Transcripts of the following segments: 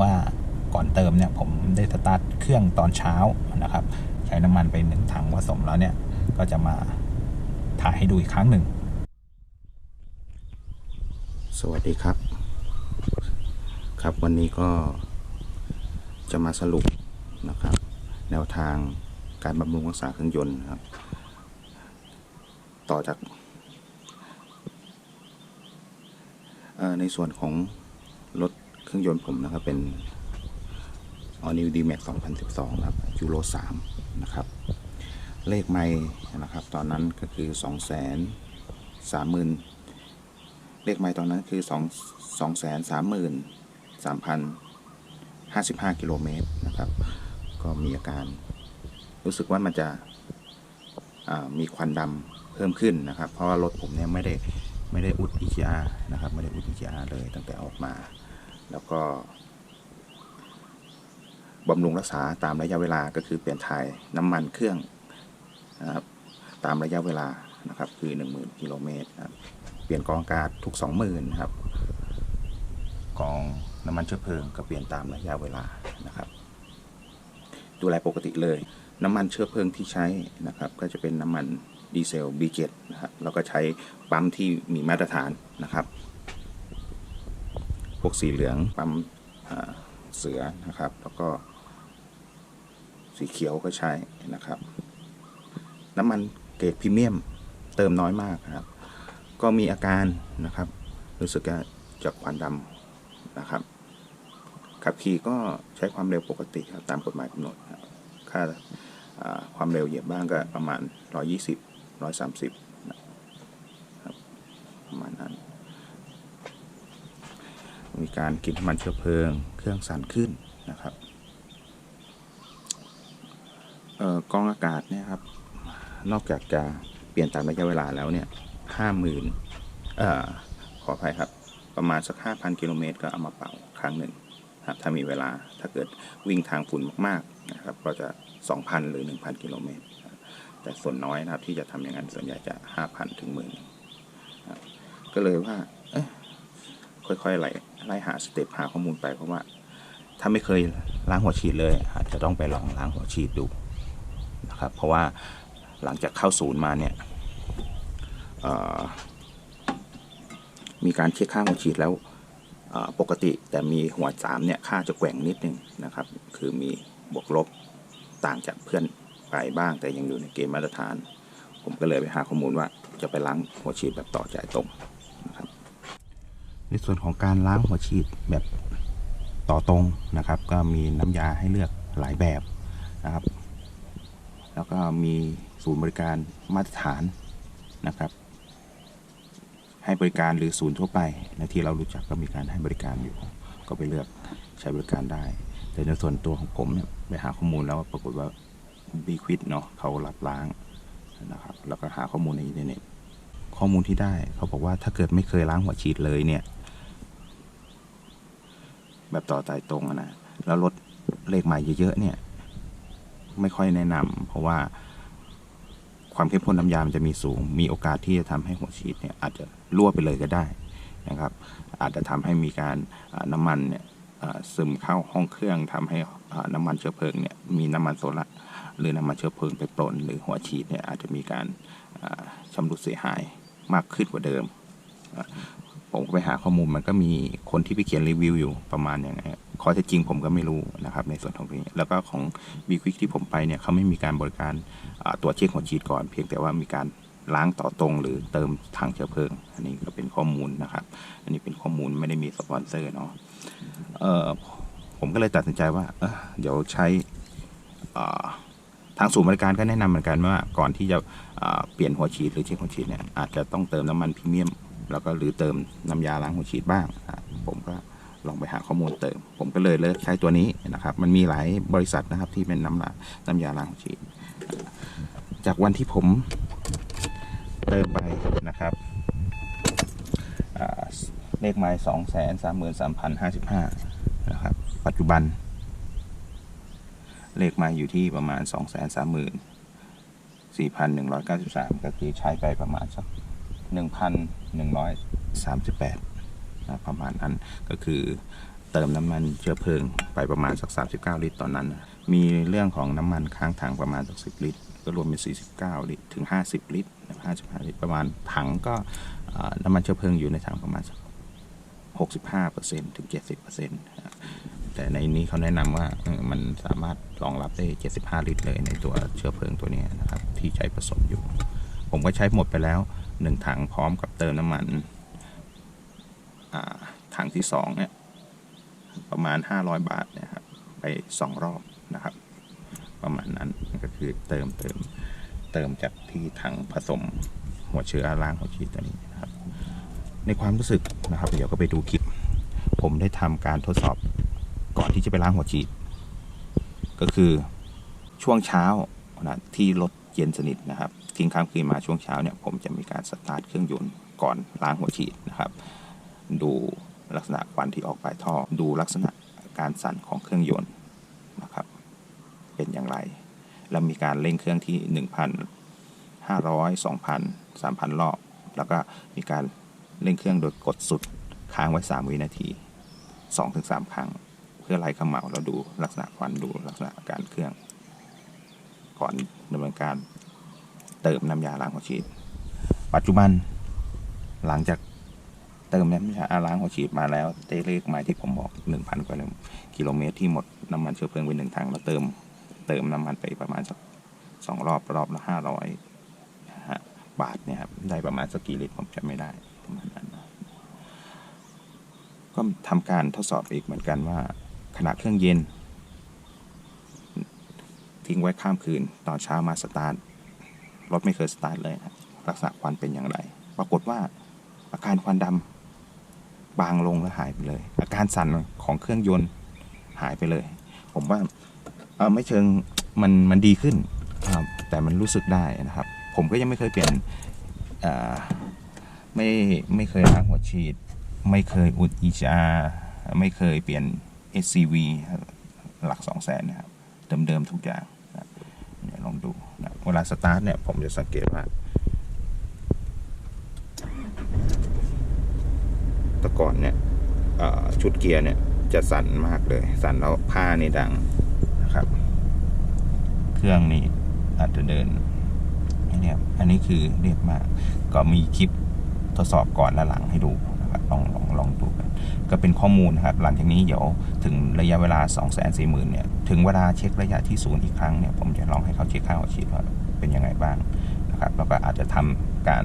ว่าก่อนเติมเนี่ยผมได้สตาร์ทเครื่องตอนเช้านะครับ ใช้น้ำมันไปหนึ่งถังผสมแล้วเนี่ย ก็จะมาถ่ายให้ดูอีกครั้งหนึ่ง สวัสดีครับ ครับวันนี้ก็จะมาสรุปนะครับ แนวทางการบำรุงรักษาเครื่องยนต์ครับ ต่อจากในส่วนของรถ เครื่องยนต์ผมนะครับเป็น All New D-Max 2012 นะครับยูโร3นะครับ เลขไม่นะครับ ตอนนั้นก็คือ 2 3 0 0 0 0 เลขไม้ตอนนั้นคือสองสองแสนสามหมื่นสามพันห้าสิบห้ากิโลเมตรนะครับ ก็มีอาการรู้สึกว่ามันจะมีควันดำเพิ่มขึ้นนะครับ เพราะว่ารถผมเนี่ยไม่ได้ไม่ได้อุด EGR นะครับ ไม่ได้อุด EGR เลยตั้งแต่ออกมา แล้วก็บำรุงรักษาตามระยะเวลาก็คือเปลี่ยนถ่ายน้ำมันเครื่องนะครับตามระยะเวลานะครับคือ 10,000 กิโลเมตรครับเปลี่ยนกองอากาศทุก 20,000นะครับกองน้ำมันเชื้อเพลิงก็เปลี่ยนตามระยะเวลานะครับดูแลปกติเลย น้ำมันเชื้อเพลิงที่ใช้นะครับก็จะเป็นน้ำมันดีเซล B7 นะครับแล้วก็ใช้ปั๊มที่มีมาตรฐานนะครับ พวกสีเหลืองปั๊มเสือนะครับ แล้วก็สีเขียวก็ใช้นะครับ น้ำมันเกรดพรีเมียมเติมน้อยมากนะครับ ก็มีอาการนะครับ รู้สึกว่าจากควันดำนะครับขับขี่ก็ใช้ความเร็วปกติครับตามกฎหมายกำหนดครับค่าอ่าความเร็วเหยียบบ้างก็ประมาณ 120 130นะครับประมาณนั้น มี การกินน้ำมันเชื้อเพลิง เครื่องสั่นขึ้นนะครับออกองอากาศเนี่ยครับ นอกจากจะเปลี่ยนตามระยะเวลาแล้วเนี่ยห้าหมื่นขออภัยครับ ประมาณสักห้าพันกิโลเมตรก็เอามาเป่าครั้งหนึ่งครับถ้ามีเวลาถ้าเกิดวิ่งทางฝุ่นมากๆนะครับ ก็จะ 2,000 หรือ 1,000 กิโลเมตร แต่ส่วนน้อยนะครับที่จะทำอย่างนั้นส่วนใหญ่จะ 5,000 ถึงหมื่นก็เลยว่าเอ ค่อยๆไล่ไล่หาสเต็ปหาข้อมูลไปเพราะว่า ถ้าไม่เคยล้างหัวฉีดเลย อาจจะต้องไปลองล้างหัวฉีดดูนะครับ เพราะว่าหลังจากเข้าศูนย์มาเนี่ยมีการเช็คค่าหัวฉีดแล้วปกติแต่มีหัวสามเนี่ยค่าจะแกว่งนิดนึงนะครับ คือมีบวกลบต่างจากเพื่อนไปบ้างแต่ยังอยู่ในเกณฑ์มาตรฐาน ผมก็เลยไปหาข้อมูลว่าจะไปล้างหัวฉีดแบบต่อจ่ายตรง ในส่วนของการล้างหัวฉีดแบบต่อตรงนะครับ ก็มีน้ำยาให้เลือกหลายแบบนะครับ แล้วก็มีศูนย์บริการมาตรฐานนะครับ ให้บริการหรือศูนย์ทั่วไปนะที่เรารู้จักก็มีการให้บริการอยู่ ก็ไปเลือกใช้บริการได้ แต่ในส่วนตัวของผมเนี่ยไปหาข้อมูลแล้วปรากฏว่าบีควิดเนาะเขารับล้างนะครับ แล้วก็หาข้อมูลในอินเทอร์เน็ตข้อมูลที่ได้เขาบอกว่าถ้าเกิดไม่เคยล้างหัวฉีดเลยเนี่ย แบบต่อตายตรงนะแล้วรถเลขใหม่เยอะๆเนี่ย ไม่ค่อยแนะนำเพราะว่าความเข้มข้นน้ำยามันจะมีสูง มีโอกาสที่จะทำให้หัวฉีดเนี่ยอาจจะรั่วไปเลยก็ได้นะครับ อาจจะทำให้มีการน้ำมันเนี่ยซึมเข้าห้องเครื่องทำให้น้ำมันเชื้อเพลิงเนี่ยมีน้ำมันโซล่าหรือน้ำมันเชื้อเพลิงไปปลนหรือหัวฉีดเนี่ยอาจจะมีการอ่าชำรุดเสียหายมากขึ้นกว่าเดิม ผมก็ไปหาข้อมูลมันก็มีคนที่ไปเขียนรีวิวอยู่ประมาณอย่างไงข้อเท็จจริงผมก็ไม่รู้นะครับ ในส่วนของนี้ แล้วก็ของ b ีควิกที่ผมไปเนี่ยเขาไม่มีการบริการตรวจเช็คหัวฉีดก่อน เพียงแต่ว่ามีการล้างต่อตรงหรือเติมถังเชื้อเพลิง อันนี้ก็เป็นข้อมูลนะครับ อันนี้เป็นข้อมูลไม่ได้มีสปอนเซอร์เนาะผมก็เลยตัดสินใจว่าเเดี๋ยวใช้ทางศูนย์บริการก็แนะนำเหมือนกันว่าก่อนที่จะเปลี่ยนหัวฉีดหรือเช็คหัวฉีดเนี่ยอาจจะต้องเติมน้ำมันพรีเมียม แล้วก็หรือเติมน้ำยาล้างหัวฉีดบ้าง ผมก็ลองไปหาข้อมูลเติม ผมก็เลยเลิกใช้ตัวนี้นะครับ มันมีหลายบริษัทนะครับที่เป็นน้ำละน้ำยาล้างหัวฉีด จากวันที่ผมเติมไปนะครับเลขหมายสองแสนสามหมื่นสามพันห้าสิบห้านะครับ ปัจจุบัน เลขหมายอยู่ที่ประมาณสองแสนสามหมื่นสี่พันหนึ่งร้อยเก้าสิบสามก็คือใช้ไปประมาณสัก 1,138นะประมาณนั้นก็คือเติมน้ำมันเชื้อเพลิงไปประมาณสัก 39 ลิตรตอนนั้น มีเรื่องของน้ำมันค้างถังประมาณสัก 10 ลิตร ก็รวมเป็น 49 ลิตรถึง 50 ลิตรนะครับ55 ลิตรประมาณถังก็น้ำมันเชื้อเพลิงอยู่ในถังประมาณสัก65%ถึง 70%นะครับแต่ในนี้เขาแนะนำว่ามันสามารถรองรับได้ 75 ลิตรเลยในตัวเชื้อเพลิงตัวนี้นะครับที่ใช้ผสมอยู่ ผมก็ใช้หมดไปแล้ว 1 ถังพร้อมกับเติมน้ำมันถังที่2เนี่ยประมาณ 500 บาทนะครับไป 2 รอบนะครับ ประมาณนั้นก็คือเติมเติมเติมจากที่ถังผสมหัวเชื้อล้างหัวฉีดตัวนี้นะครับ ในความรู้สึกนะครับ เดี๋ยวก็ไปดูคลิป ผมได้ทำการทดสอบก่อนที่จะไปล้างหัวฉีด ก็คือช่วงเช้านะที่รถเย็นสนิทนะครับ ทิ้งค้างคืนมาช่วงเช้าเนี่ยผมจะมีการสตาร์ทเครื่องยนต์ก่อนล้างหัวฉีดนะครับ ดูลักษณะควันที่ออกปลายท่อ ดูลักษณะการสั่นของเครื่องยนต์นะครับ เป็นอย่างไร แล้วมีการเร่งเครื่องที่ 1,500 2,000 3,000 รอบ แล้วก็มีการเร่งเครื่องโดยกดสุดค้างไว้ 3 วินาที 2-3 ครั้ง เพื่อไล่เขมเหลาแล้วดูลักษณะควันดูลักษณะการเครื่องก่อนดำเนินการ เติมน้ำยาล้างหัวฉีด ปัจจุบัน หลังจากเติมน้ำยาล้างหัวฉีดมาแล้วได้เลขหมายที่ผมบอก1,000กว่ากิโลเมตรที่หมดน้ำมันเชื้อเพลิงไปหนึ่งถังแล้วเติม เติมน้ำมันไปประมาณสักสองรอบรอบละห้าร้อยบาทเนี่ยครับได้ประมาณสักกี่ลิตรผมจำไม่ได้ประมาณนั้นก็ทำการทดสอบอีกเหมือนกันว่าขณะเครื่องเย็น ทิ้งไว้ข้ามคืน ตอนเช้ามาสตาร์ท รถไม่เคยสตาร์ทเลยครับลักษณะควันเป็นอย่างไร ปรากฏว่าอาการควันดำบางลงและหายไปเลย อาการสั่นของเครื่องยนต์หายไปเลย ผมว่าเออไม่เชิงมันมันดีขึ้นครับแต่มันรู้สึกได้นะครับ ผมก็ยังไม่เคยเปลี่ยนไม่ไม่เคยล้างหัวฉีด ไม่เคยอุด EGR ไม่เคยเปลี่ยน SCV หลักสองแสนนะครับ เดิมๆทุกอย่างเดี๋ยวลองดู เวลาสตาร์ทเนี่ย ผมจะสังเกตว่าแต่ก่อนเนี่ยชุดเกียร์เนี่ยจะสั่นมากเลย สั่นแล้วผ้านี่ดังนะครับ เครื่องนี่อาจจะเดินเนี่ยอันนี้คือเรียบมาก ก็มีคลิปทดสอบก่อนและหลังให้ดู ลองลองลองดูกันก็เป็นข้อมูลนะครับหลังจากนี้เดี๋ยวถึงระยะเวลา 2 4 0 0 0 0เนี่ยถึงเวลาเช็คระยะที่ศูนย์อีกครั้งเนี่ยผมจะลองให้เขาเช็คค่าหัวฉีดว่าเป็นยังไงบ้างนะครับแล้วก็อาจจะทำการ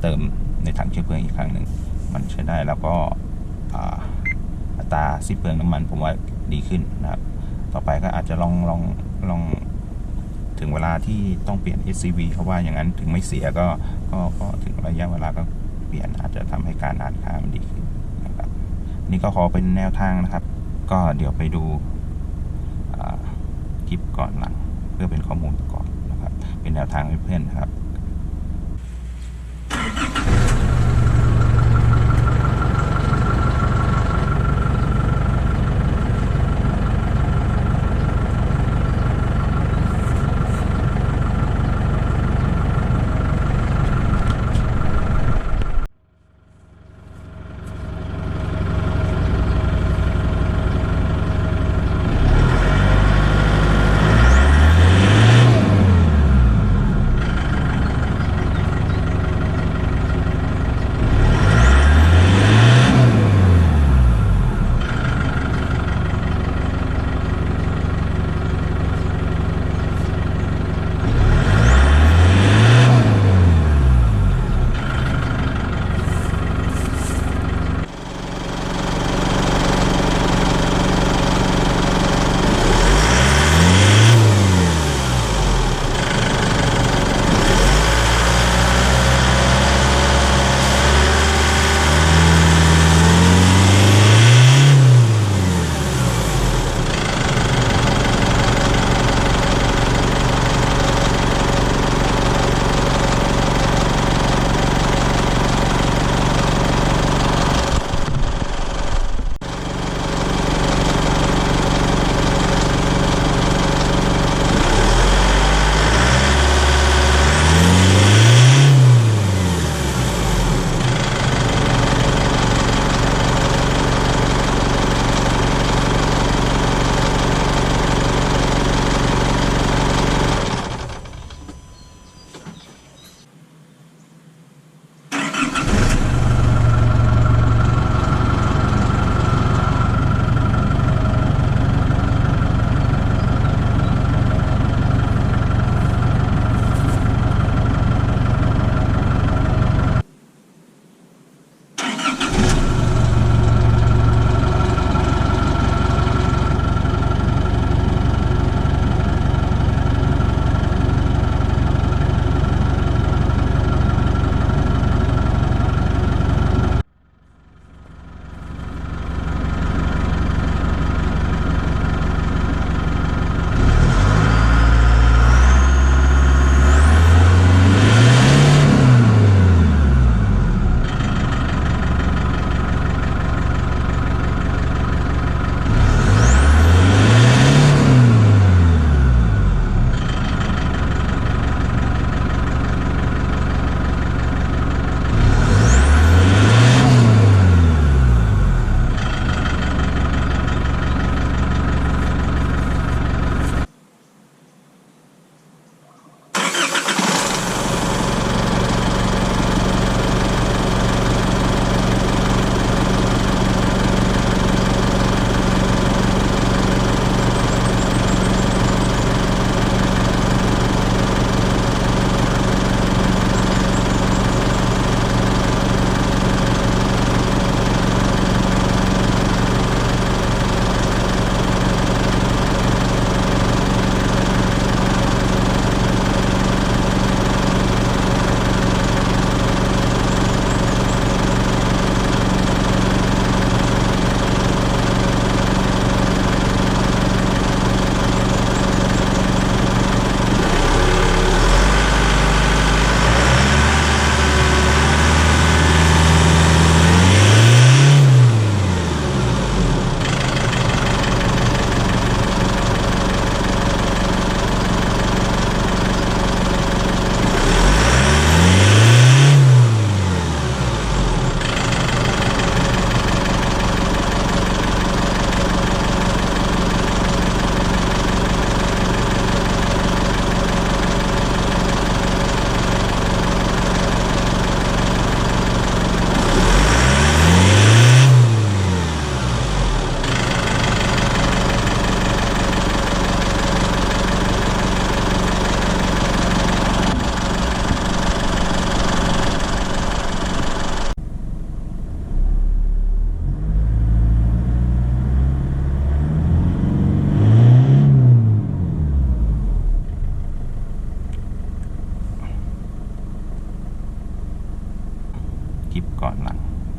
เติมในถังเชื้อเพลิงอีกครั้งหนึ่งมันใช้ได้แล้วก็อัตราสิ้นเปลืองน้ำมันผมว่าดีขึ้นนะครับ ต่อไปก็อาจจะลองลองลองถึงเวลาที่ต้องเปลี่ยน SCV เขาว่าอย่างนั้นถึงไม่เสียก็ก็ก็ถึงระยะเวลาก็ ลี่ยนอาจจะทำให้การอ่านค่ามันดีขึ้นนะครับ นี่ก็ขอเป็นแนวทางนะครับ ก็เดี๋ยวไปดูคลิปก่อนหลัง เพื่อเป็นข้อมูลประกอบนะครับ เป็นแนวทางให้เพื่อนนะครับ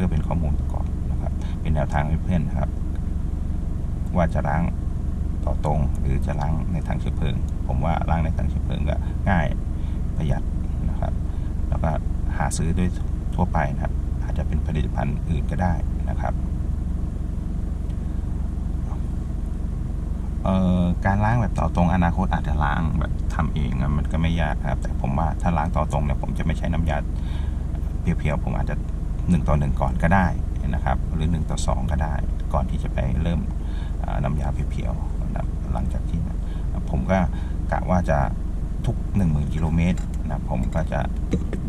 พื่อเป็นข้อมูลประกอบนะครับ เป็นแนวทางให้เพื่อนนะครับ ว่าจะล้างต่อตรงหรือจะล้างในถังเชื้อเพลิง ผมว่าล้างในถังเชื้อเพลิงก็ง่ายประหยัดนะครับ แล้วก็หาซื้อด้วยทั่วไปนะครับ อาจจะเป็นผลิตภัณฑ์อื่นก็ได้นะครับการล้างแบบต่อตรงอนาคตอาจจะล้างแบบทำเองมันก็ไม่ยากครับ แต่ผมว่าถ้าล้างต่อตรงเนี่ยผมจะไม่ใช้น้ำยาเพียวๆผมอาจจะ หนึ่งต่อหนึ่งก่อนก็ได้นะครับ หรือหนึ่งต่อสองก็ได้ ก่อนที่จะไปเริ่มน้ำยาเพียวๆนะหลังจากที่นะผมก็กะว่าจะทุก 1 0,000กิโลเมตรนะผมก็จะ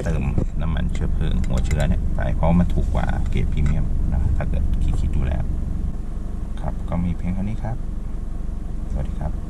เติมน้ำมันเชื้อเพลิงหัวเชื้อเนี่ยไปเพราะมันถูกกว่าเกรดพรีเมียมนะถ้าเกิดคิดๆดูแล้ว ครับก็มีเพียงเท่านี้ครับ สวัสดีครับ